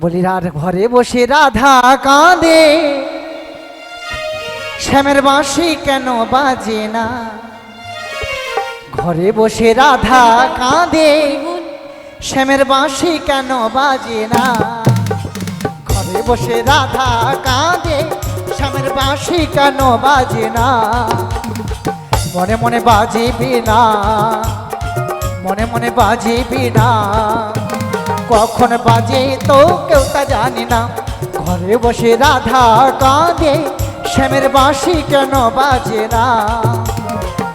বলি রার ঘরে বসে রাধা কাঁদে। শ্যামের বাঁশি কেন বাজে না? ঘরে বসে রাধা কাঁদে। শ্যামের বাঁশি কেন বাজে না? ঘরে বসে রাধা কাঁদে। শ্যামের বাঁশি কেন বাজে না? মনে মনে বাজিবি না মনে মনে বাজিবি না কখন বাজে তো কেউ তা জানি না। ঘরে বসে রাধা কাঁদে, শ্যামের বাঁশি কেন বাজে না?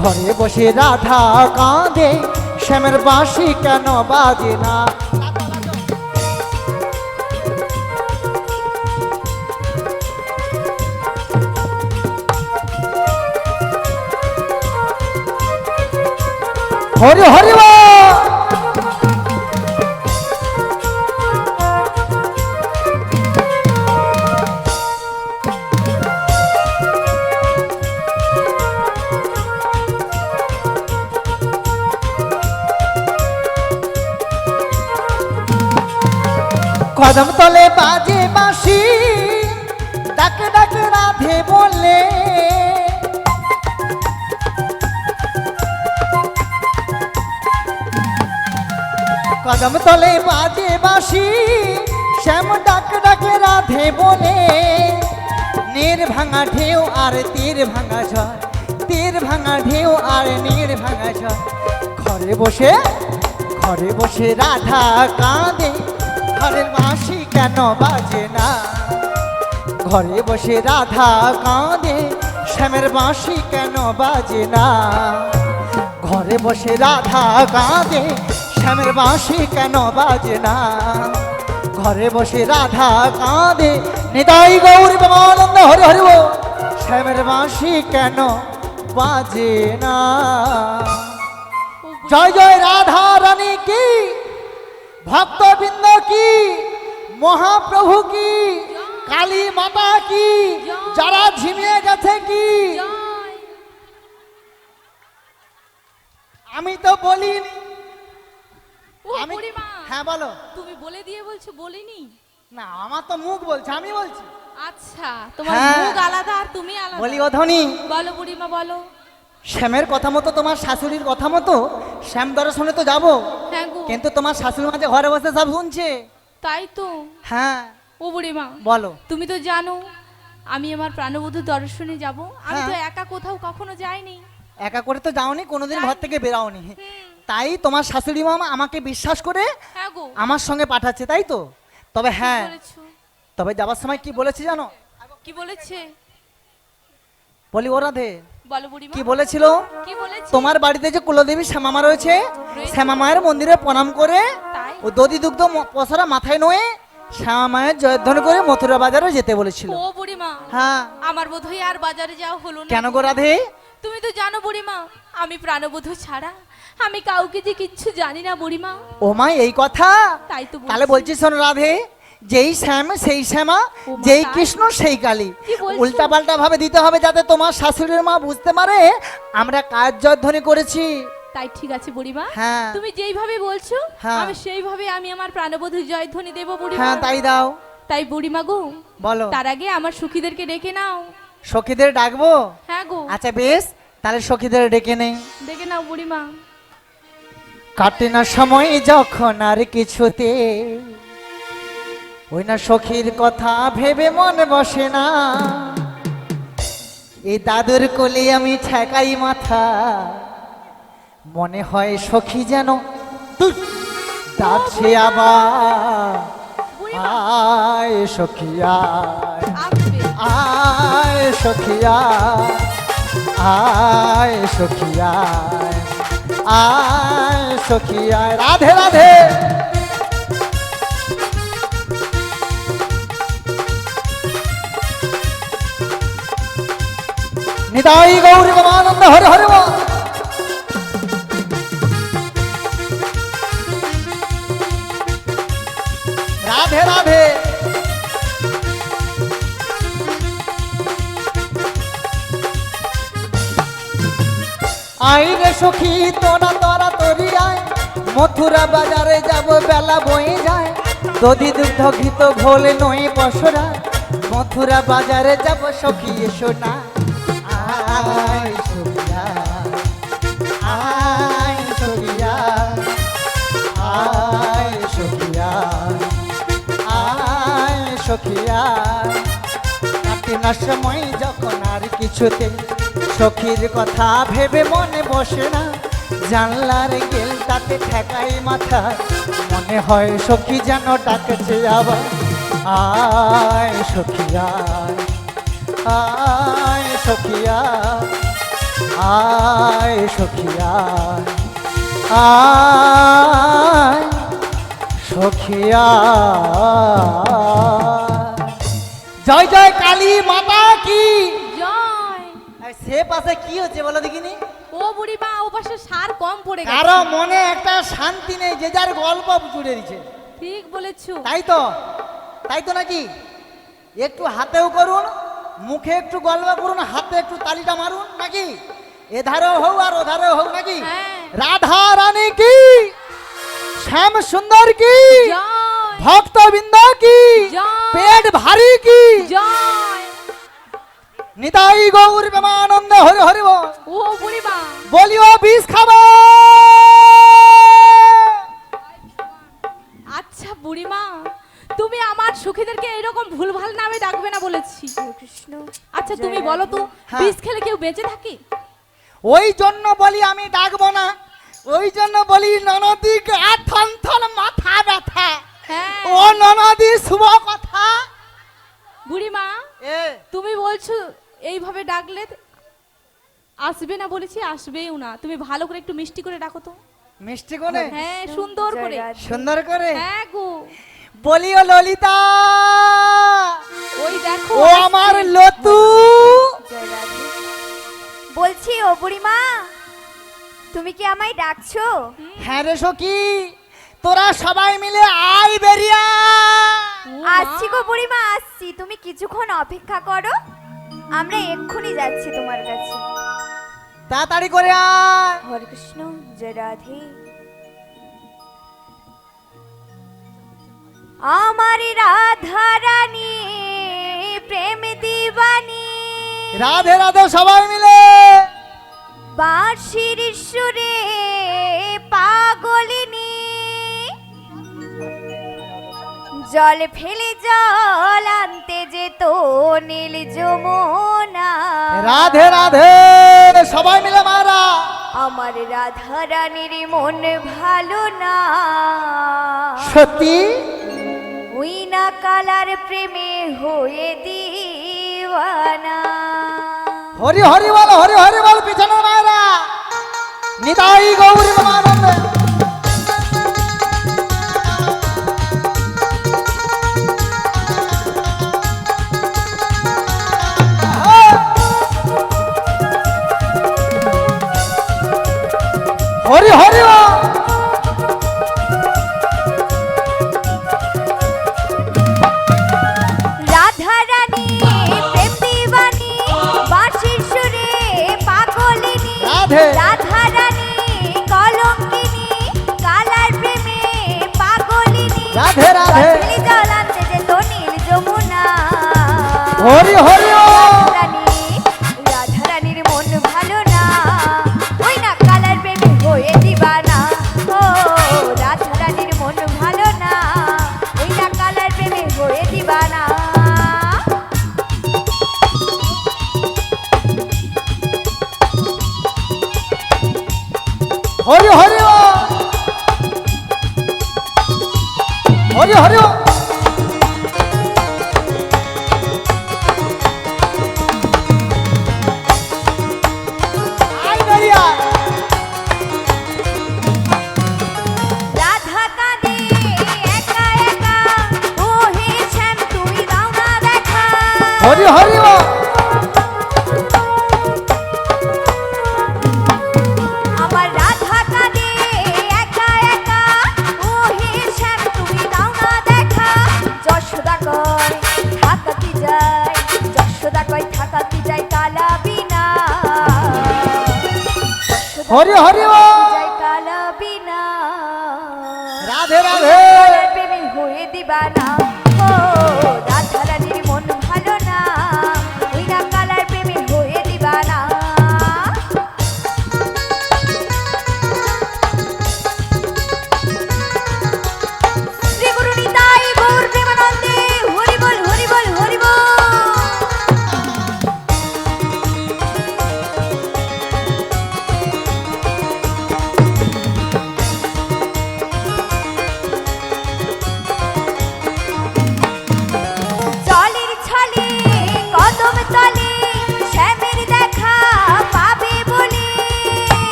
ঘরে বসে রাধা কাঁদে, শ্যামের বাঁশি কেন বাজে না? হরি হরি বল। কদম তলে বাজে বাঁশি, ডাকে ডাকে রাধে বললে কদম তলে বাজে বাঁশি, শ্যাম ডাক ডাকে রাধে বলে। নীর ভাঙা ঢেউ আর তীর ভাঙা ঝড়, তীর ভাঙা ঢেউ আর নীর ভাঙা ঝড়। ঘরে বসে ঘরে বসে রাধা কাঁদে। ঘরের বাঁশি কেন বাজে না? ঘরে বসে রাধা কাঁদে শ্যামের বাঁশি কেন বাজে না? ঘরে বসে রাধা কাঁদে শ্যামের বাঁশি কেন বাজে না? ঘরে বসে রাধা কাঁদে নিতাই গৌরী প্রেমানন্দ হরি হরি বল। শ্যামের বাঁশি কেন বাজে না? জয় জয় রাধা রানী কি? ভক্তবৃন্দ কি? মহাপ্রভু কি? কালী মাতা কি? যারা ঝিমিয়ে গেছে কি? আমি তো বলিনি। ও আমি হ্যাঁ বলো। তুমি বলে দিয়ে বলছো বলিনি? না আমার তো মুখ বলছে আমি বলছি। আচ্ছা তোমার হ্যাঁ। মুখ আলাদা আর তুমি আলাদা। বলি ও ধনী বলো বুড়িমা বলো। শ্যামের কথা মতো তোমার শাশুড়ির কথা মতো শ্যাম দর্শনে তো যাব। কিন্তু তোমার শাশুড়ি মাঝে ঘরে বসে সব শুনছে। তাই তো? হ্যাঁ। ও বুড়িমা বলো। তুমি তো জানো আমি আমার প্রাণবধূ দর্শনে যাব। আমি তো হ্যাঁ। একা কোথাও কখনো যাইনি। একা করে তো যাওনি কোনোদিন ঘর থেকে বেরাওনি। তাই তোমার শাশুড়ি মামা আমাকে বিশ্বাস করে হ্যাঁ আমার সঙ্গে পাঠাচ্ছে তাই তো? তবে হ্যাঁ। তবে যাবার সময় কি বলেছে জানো? কি বলেছে? বলি ও রাধে। বলো বুড়িমা কি বলেছিল? তোমার বাড়িতে যে কুলদেবী শ্যামামা রয়েছে শ্যামা মায়ের মন্দিরে প্রণাম করে ও দধি দুগ্ধ ম- মাথায় নয়ে শ্যামা মায়ের জয়ধ্বনি করে মথুরা বাজারে যেতে বলেছিল। ও বুড়িমা হ্যাঁ। আমার বোধহয় আর বাজারে যাওয়া হলো না। কেন গো রাধে? তুমি তো জানো বুড়িমা আমি প্রাণবধূ ছাড়া। আমি কাউকে যে কিচ্ছু জানি না বুড়িমা। ও মা এই কথা? তাই তো তাহলে বলছি শোন রাধে যেই শ্যাম সেই শ্যামা যেই কৃষ্ণ সেই কালী। কি উল্টা পাল্টা ভাবে দিতে হবে যাতে তোমার শাশুড়ির মা বুঝতে পারে আমরা কাজ জয়ধ্বনি করেছি। তাই ঠিক আছে বুড়িমা। হ্যাঁ। তুমি যেইভাবে বলছো হ্যাঁ। আমি সেইভাবে আমি আমার প্রাণবধূ জয়ধ্বনি দেব বুড়িমা। হ্যাঁ তাই দাও। তাই বুড়িমা গো বলো। তার আগে আমার সুখীদেরকে ডেকে নাও। সখীদের ডাকবো? হ্যাঁ গো। আচ্ছা বেশ তাহলে সখীদের ডেকে নেই। ডেকে নাও বুড়িমা। কাটে না সময় যখন আর কিছুতে। ওই না সখীর কথা ভেবে মন বসে না। এই দাদুর কোলে আমি ঠেকাই মাথা। মনে হয় সখী যেন ডাকছে আবার। আয় সখী আয়। আয় সখিয়া আয়। সখিয়া আয়। সখিয়া রাধে রাধে। নিতাই গৌরী গমানন্দ হরে বল। রাধে রাধে আইরে সখী তোরা তোরা তরি আয় মথুরা বাজারে যাব বেলা বয়ে যায় দধি দুগ্ধ ঘৃত ঘোল নয় বসরা মথুরা বাজারে যাব সখী এসো না কাটে সময় যখন আর কিছুতে সখীর কথা ভেবে মনে বসে না, জানলার গেল তাতে ঠেকাই মাথা, মনে হয় সখী যেন ডাকছে আবার, আয় সখিয়া আয় সখিয়া আয় সখিয়া আয় সখিয়া জয় জয় কালী মাতা কি? জয়। সে পাশে কি হচ্ছে বলো দেখিনি? ও বুড়িমা ও পাশে সার কম পড়ে গেছে। কারও মনে একটা শান্তি নেই যে যার গল্প জুড়ে দিচ্ছে ঠিক বলেছ। তাই তো? তাই তো নাকি? একটু হাতেও করুন মুখে একটু গল্প করুন হাতে একটু তালিটা মারুন নাকি? এধারেও হোক আর ওধারেও হোক নাকি? হ্যাঁ। রাধা রানী কি? শ্যাম সুন্দর কি? জয়। ভক্তবৃন্দ কি। পেট ভারী কি? জয়। নিতাই গৌর প্রেমানন্দ হরি হরি বল। ও বুড়িমা বলিও বিষ খাব। আচ্ছা বুড়িমা তুমি আমার সুখীদেরকে এরকম ভুলভাল নামে ডাকবে না বলেছি। কৃষ্ণ আচ্ছা তুমি বলো তো হ্যাঁ। বিষ খেলে কেউ বেঁচে থাকে? ওই জন্য বলি আমি ডাকবো না। ওই জন্য বলি ননদি থন থন মাথা ব্যথা। ও ননদি শুভ কথা। বুড়িমা এ। তুমি বলছো এইভাবে ডাকলে আসবে না বলেছি আসবেও না। তুমি ভালো করে একটু মিষ্টি করে ডাকো তো। মিষ্টি কোনে হ্যাঁ সুন্দর করে। সুন্দর করে? হ্যাঁ গো। বলিও ললিতা। ওই দেখো ও আমার লতু। বলছি ও বুড়িমা তুমি কি আমায় ডাকছো? হ্যাঁ রে সখী। তোরা সবাই মিলে আয় বেরিয়া। আসছি গো বুড়িমা আসছি। তুমি কিছুক্ষণ অপেক্ষা করো। আমরা এক্ষুনি যাচ্ছি তোমার কাছে। তাড়াতাড়ি করে আয়। হরে কৃষ্ণ জয় রাধে। আমার রাধা রানী প্রেম দিবানী। রাধে রাধে সবাই মিলে। বাঁশির সুরে পাগলিনী জল ফেলে জল আনতে যেত নীল যমুনা। রাধে রাধে সবাই মিলে মারা। আমার রাধা রানীর মন ভালো না। সত্যি? ওই না কালার প্রেমে হয়ে দিওয়ানা। হরি হরি বল হরি হরি বল পিছনে মায়েরা। নিতাই গৌরী মানন্দ হরি হরি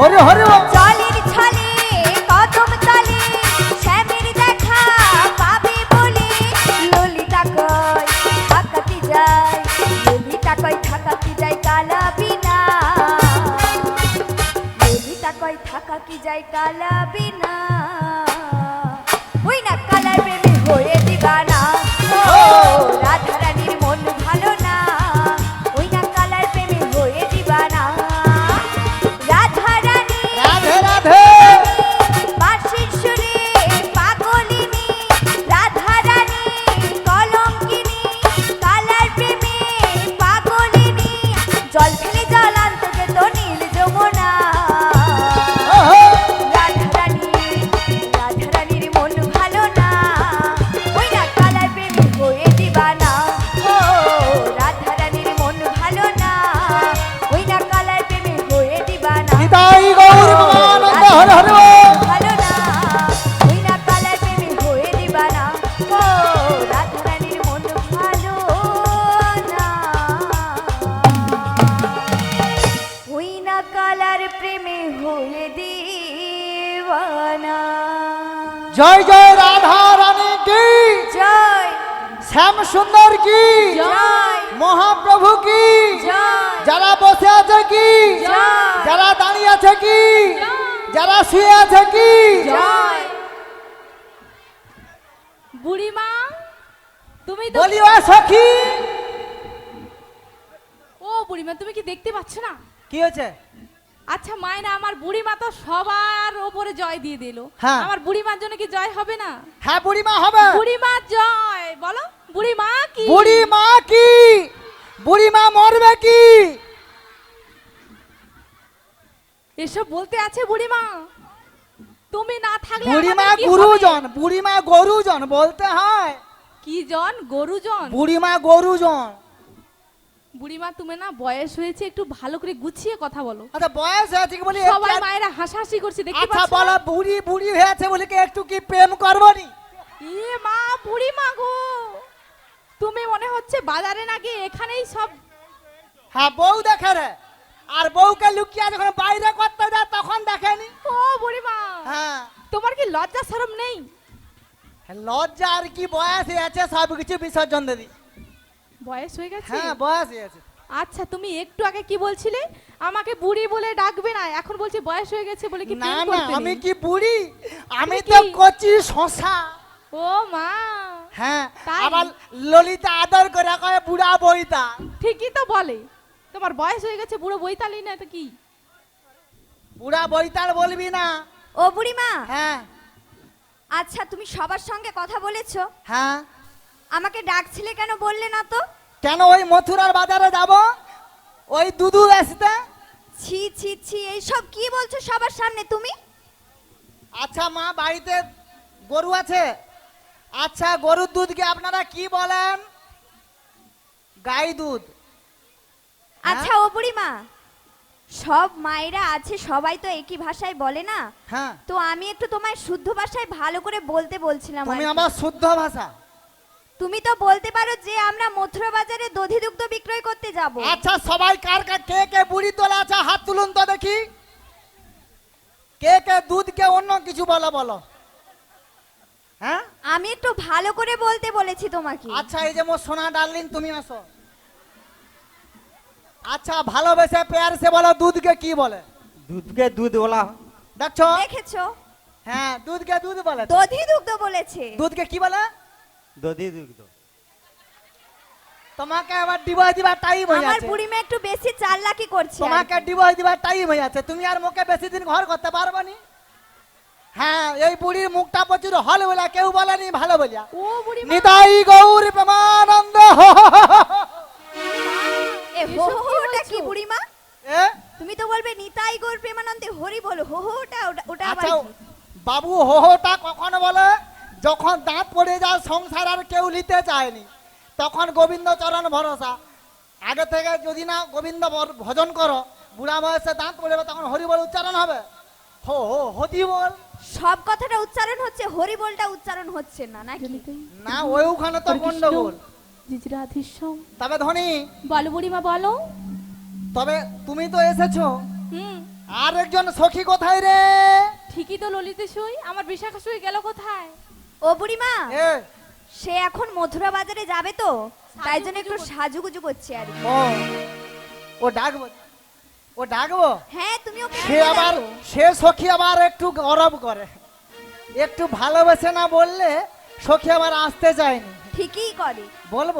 허려 허려. শ্যাম সুন্দর কি? মহাপ্রভু কি? যারা বসে আছে কি? যারা দাঁড়িয়ে আছে কি? যারা শুয়ে আছে কি? বুড়িমা তুমি বলি ও সখী। ও বুড়িমা তুমি কি দেখতে পাচ্ছ না? কি হয়েছে? আচ্ছা মায়না আমার বুড়িমা তো সবার ওপরে জয় দিয়ে দিল। হ্যাঁ। আমার বুড়িমার জন্য কি জয় হবে না? হ্যাঁ বুড়িমা হবে। বুড়িমার জয় বলো। বুড়িমা কি? বুড়ি মা কি? বুড়িমা মরবে কি? এসব বলতে আছে বুড়িমা। তুমি না থাকলে বুড়ি মা? গুরুজন বুড়িমা গরুজন বলতে হয়। কি জন? গরুজন? বুড়িমা গরুজন। বুড়িমা তুমি না বয়স হয়েছে একটু ভালো করে গুছিয়ে কথা বলো। আচ্ছা বয়স হয়েছে কি বলি? সবাই মায়েরা হাসাহাসি করছে দেখতে আচ্ছা পাচ্ছ? বলো না? বুড়ি বুড়ি হয়েছে বলে কি একটু কি প্রেম করব নি? এ মা বুড়িমা গো। তুমি মনে হচ্ছে বাজারে না গিয়ে এখানেই সব হ্যাঁ বউ দেখে রে। আর বউকে লুকিয়ে যখন বাইরে করতে যায় তখন দেখেনি? ও বুড়িমা হ্যাঁ। তোমার কি লজ্জা শরম নেই? লজ্জা আর কি বয়স আছে সব কিছু বিসর্জন দিয়ে দিই বয়স হয়ে গেছে? হ্যাঁ বয়স আছে আচ্ছা তুমি একটু আগে কি বলছিলে? আমাকে বুড়ি বলে ডাকবে না এখন বলছি বয়স হয়ে গেছে বলে কি না না আমি কি বুড়ি? আমি তো কচি শশা। ও মা। হ্যাঁ তাই? আবার ললিতা আদর করে কয় বুড়া বইতা ঠিকই তো বলে। তোমার বয়স হয়ে গেছে বুড়ো বইতালি না তো কি? বুড়া বইতার বলবি না। ও বুড়িমা? হ্যাঁ। আচ্ছা তুমি সবার সঙ্গে কথা বলেছ? হ্যাঁ। আমাকে ডাকছিলে কেন বললে না তো? কেন ওই মথুরার বাজারে যাব? ওই দুধু আসতে ছি ছি ছি এইসব কি বলছো সবার সামনে তুমি? আচ্ছা মা বাড়িতে গরু আছে? আচ্ছা গরুর দুধকে আপনারা কি বলেন? গাই দুধ। আচ্ছা ও বুড়িমা সব মায়েরা আছে সবাই তো একই ভাষায় বলে না? হ্যাঁ। তো আমি একটু তোমায় শুদ্ধ ভাষায় ভালো করে বলতে বলছিলাম তুমি আমার শুদ্ধ ভাষা। তুমি তো বলতে পারো যে আমরা মথুরা বাজারে দধি দুগ্ধ বিক্রয় করতে যাব। আচ্ছা সবাই কার কার কে কে বুড়ি তোলা আছে হাত তুলুন তো দেখি। কে কে দুধকে অন্য কিছু বলো বলো। হ্যাঁ? আমি একটু ভালো করে বলতে বলেছি তোমাকে। আচ্ছা এই যে মোর সোনা ডার্লিং তুমি আসো। আচ্ছা ভালোবেসে পেয়ার সে বলো দুধকে কি বলে? দুধকে দুধ বলা দেখছ? দেখেছ? হ্যাঁ দুধকে দুধ বলে। দধি দুগ্ধ বলেছে। দুধকে কি বলে? দধি দুগ্ধ। তোমাকে আবার ডিভোর্স দিবার টাইম হয়ে আমার আছে বুড়িমা একটু বেশি চাল্লাকি করছে তোমাকে। ডিভোর্স দিবার টাইম হয়ে আছে তুমি আর মুখে বেশি দিন ঘর করতে পারবে নি? হ্যাঁ এই বুড়ির মুখটা প্রচুর হল বলে কেউ বলেনি ভালো বলিয়া ও বুড়ি নিতাই গৌর প্রেমানন্দ। এ হো হো কি ওটা কি? বুড়িমা? এ? তুমি তো বলবে নিতাই গৌর প্রেমানন্দে হরি বল হো হো ওটা ওটা- আচ্ছা বাবু হো হোটা কখন বলে? যখন দাঁত পড়ে যায় সংসার আর কেউ নিতে চায়নি তখন গোবিন্দ চরণ ভরসা। আগে থেকে যদি না গোবিন্দ ভজন করো বুড়া বয়সে দাঁত পড়ে যাবে তখন হরি বল উচ্চারণ হবে। হো হো হতি বল। সব কথাটা উচ্চারণ হচ্ছে হরি বলটা উচ্চারণ হচ্ছে না নাকি? না ওই ওখানে তো গন্ডগোল। রাধেশ্যাম তবে ধনী। বলো বুড়িমা বলো। তবে তুমি তো এসেছ। হুম। আর একজন সখী কোথায় রে? ঠিকই তো ললিতে সই আমার বিশাখা সই গেল কোথায়? ও বুড়িমা এ। সে এখন মথুরা বাজারে যাবে তো? তাই জন্য একটু সাজুগুজু করছে আর ও। ডাকবো ও ডাকবো? হ্যাঁ তুমি ওকে সে আবার সে সখী আবার একটু গরম করে। একটু ভালোবেসে না বললে সখী আবার আসতে চায়নি ঠিকই করে। বলব?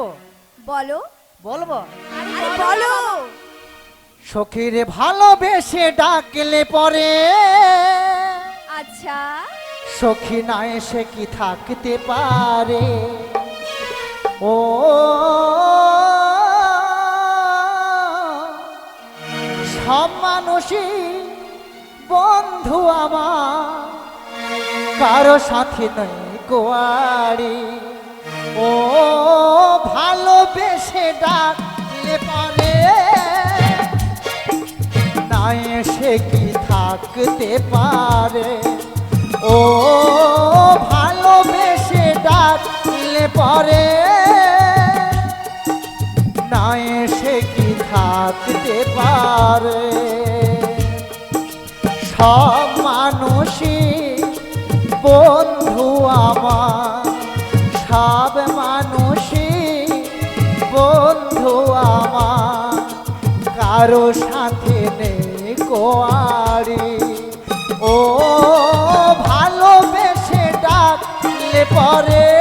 বলো। বলব? আরে বলো। সখীরে ভালোবেসে ডাকলে পরে। আচ্ছা। সখী না এসে কি থাকতে পারে? ও সব মানুষই বন্ধু আমার। কারও সাথে নয় গোয়ারি ও ভালোবেসে ডাকলে পরে। না এসে কি থাকতে পারে? ও ভালোবেসে ডাকলে পরে। না এসে কি থাকতে পারে। সব মানুষই বন্ধু আমার। সব মানুষই বন্ধু আমার। কারও সাথে নেই কোয়ারি। ও, ভালোবেসে ডাকলে পরে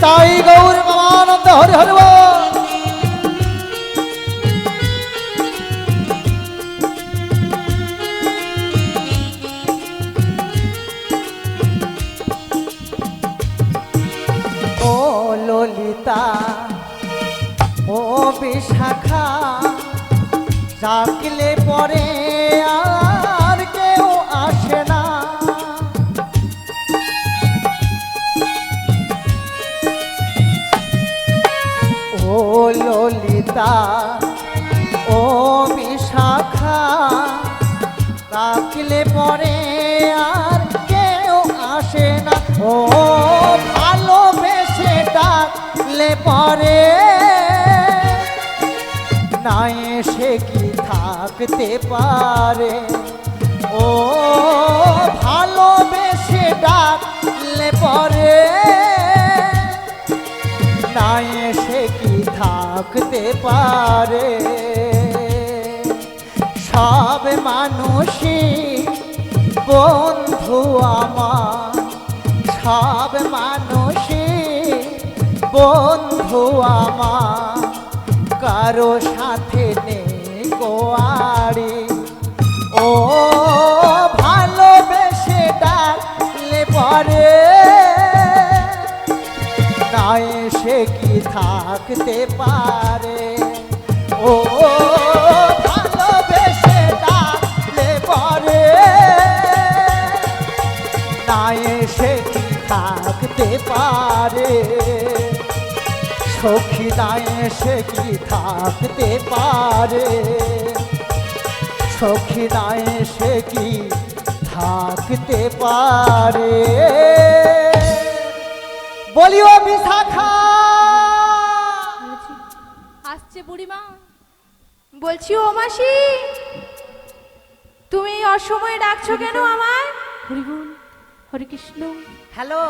নিতাই গৌর মানন্দ হরি হরি। ও ললিতা ও বিশাখা ডাকলে পরে আর ললিতা ও বিশাখা ডাকলে পরে আর কেউ আসে না। ও ভালোবেসে ডাকলে পরে। না এসে কি থাকতে পারে? ও ভালোবেসে ডাকলে পরে। না এসে কি থাকতে পারে। সব মানুষই বন্ধু আমার। সব মানুষই বন্ধু আমার। কারও সাথে নেই গোয়ারি। ও ভালোবেসে ডাকলে পরে। এসে কি থাকতে পারে? ও, ভালোবেসে ডাকলে এসে কি থাকতে পারে? সখী এসে থাকতে পারে? সখী কি থাকতে পারে? বলিও বিশাখা। আসছে বুড়িমা। বলছি ও মাসি তুমি অসময়ে ডাকছো কেন আমায়? হরিবুল হরে কৃষ্ণ। হ্যালো।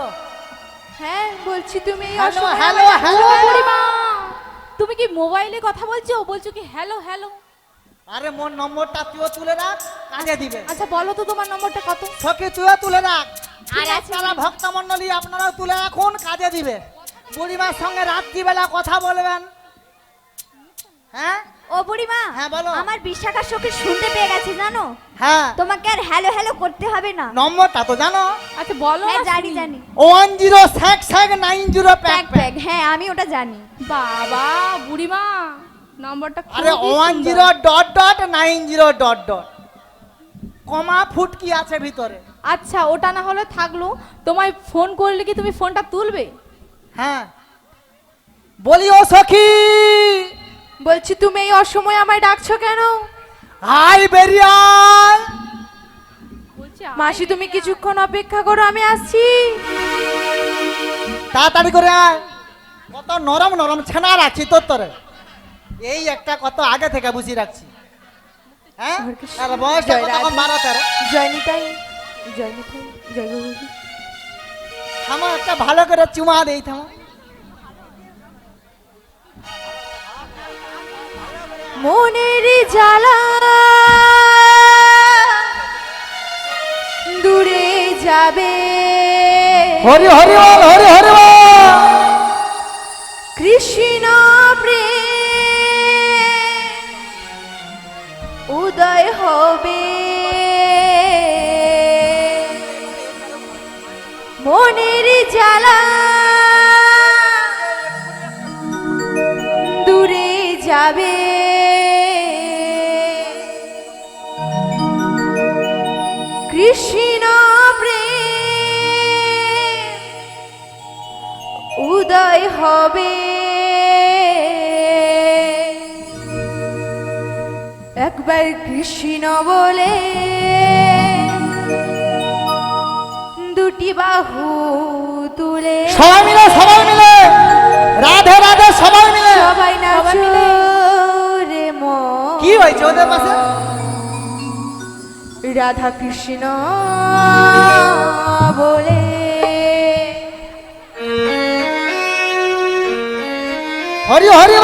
হ্যাঁ বলছি তুমি হ্যালো হ্যালো হ্যালো। বুড়িমা? তুমি কি মোবাইলে কথা বলছো? বলছো কি হ্যালো হ্যালো। আরে মোর নম্বরটা তুইও তুলে রাখ কাজে দিবে। আচ্ছা বলো তো তোমার নম্বরটা কত? সখী তুইও তুলে রাখ। আর। আপনারা ভক্ত আপনারাও তুলে রাখুন কাজে দিবে। বুড়িমার সঙ্গে রাত্রিবেলা কথা বলবেন। হ্যাঁ? ও বুড়িমা হ্যাঁ, বলো। আমার বিশাখা সখী শুনতে পেয়ে গেছে জানো? হ্যাঁ। তোমাকে আর হ্যালো হ্যালো করতে হবে না। নম্বরটা তো জানো। আচ্ছা বলো হ্যাঁ না জানি জানি। One zero six six nine zero pack প্যাক প্যাক। হ্যাঁ আমি ওটা জানি। বাবা বুড়িমা। নম্বরটা আরে one. Zero dot dot nine zero dot dot comma ফুটকি আছে ভিতরে? আচ্ছা ওটা না হলে থাকল। তোমায় ফোন করলে কি তুমি ফোনটা তুলবে? হ্যাঁ। বলি ও সখী! বলছি তুমি এই অসময়ে আমায় ডাকছো কেন? হাই বেরিয়াল বলছি মাসি তুমি কিছুক্ষণ অপেক্ষা করো আমি আসছি। তাড়াতাড়ি করে আয়। কত নরম নরম ছানা রাখছি তোর তরে। এই একটা কত আগে থেকে বুঝিয়ে রাখছি। হ্যাঁ? আর বয়সটা একটা ভালো করে চুমা দেই থামা। মনের জ্বালা দূরে যাবে। হরি হরি হরি হরি হবে। একবার কৃষ্ণ বলে দুটি বাহু তুলে। সবাই মিলে সবাই মিলে রাধে রাধে সবাই মিলে। সবাই না রে কি হয়েছে ওদের পাশে? রাধা কৃষ্ণ বলে हरि हरि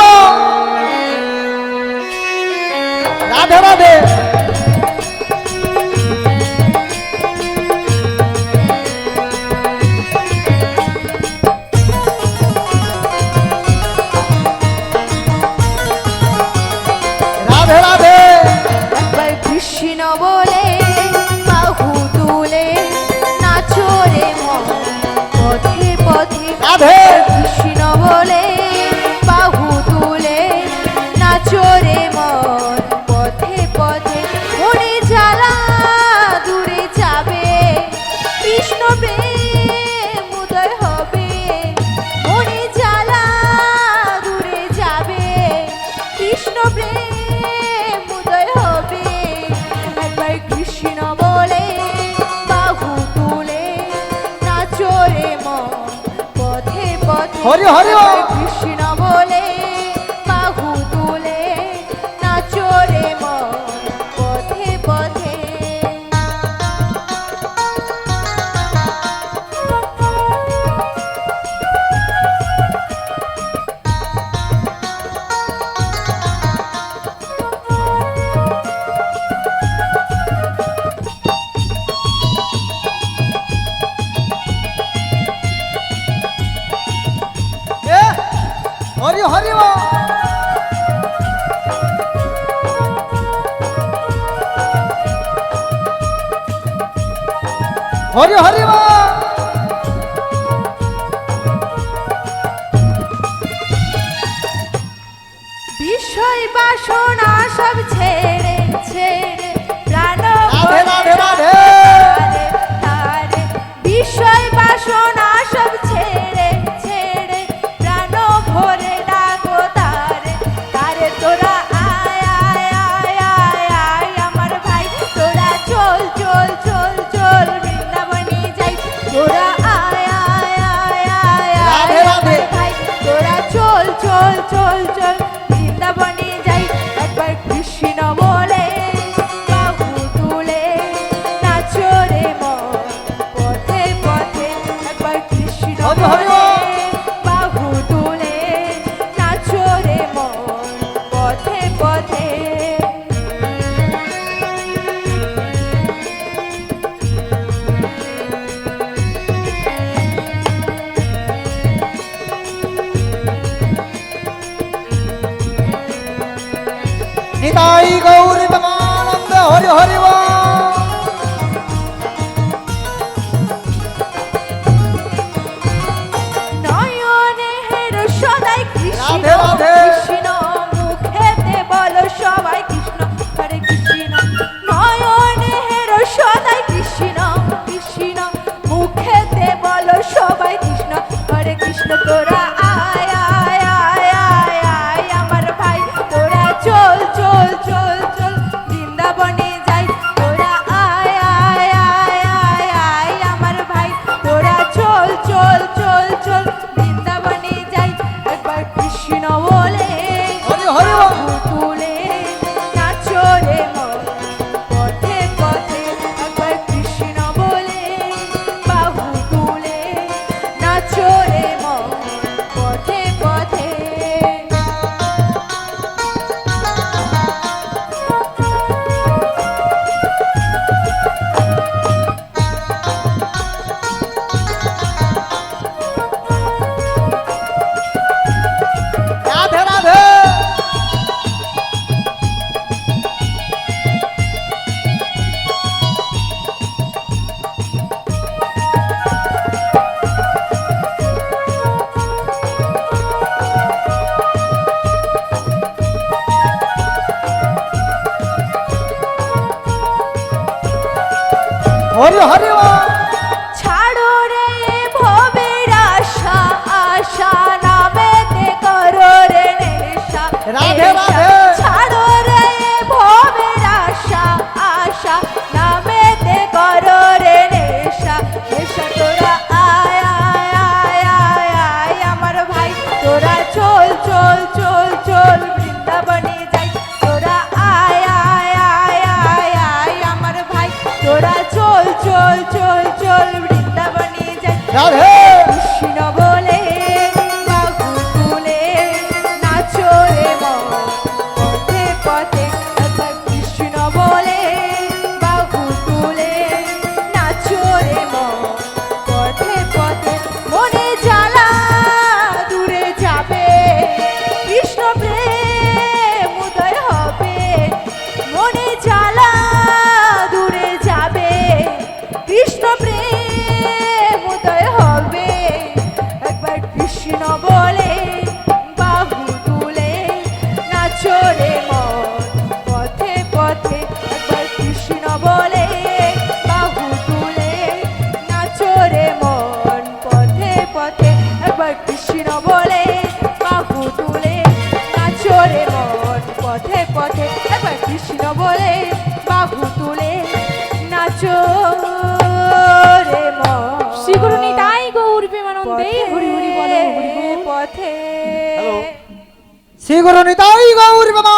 राधे राधे। হরি হরি কৃষ্ণ বিষয় বাসনা সব ছেড়ে ছেড়ে প্রাণ রাধে রাধে রাধে। বিষয় বাসনা সব 好嘞，好嘞哦。யாரு গুরু নিতাই গৌর বাবা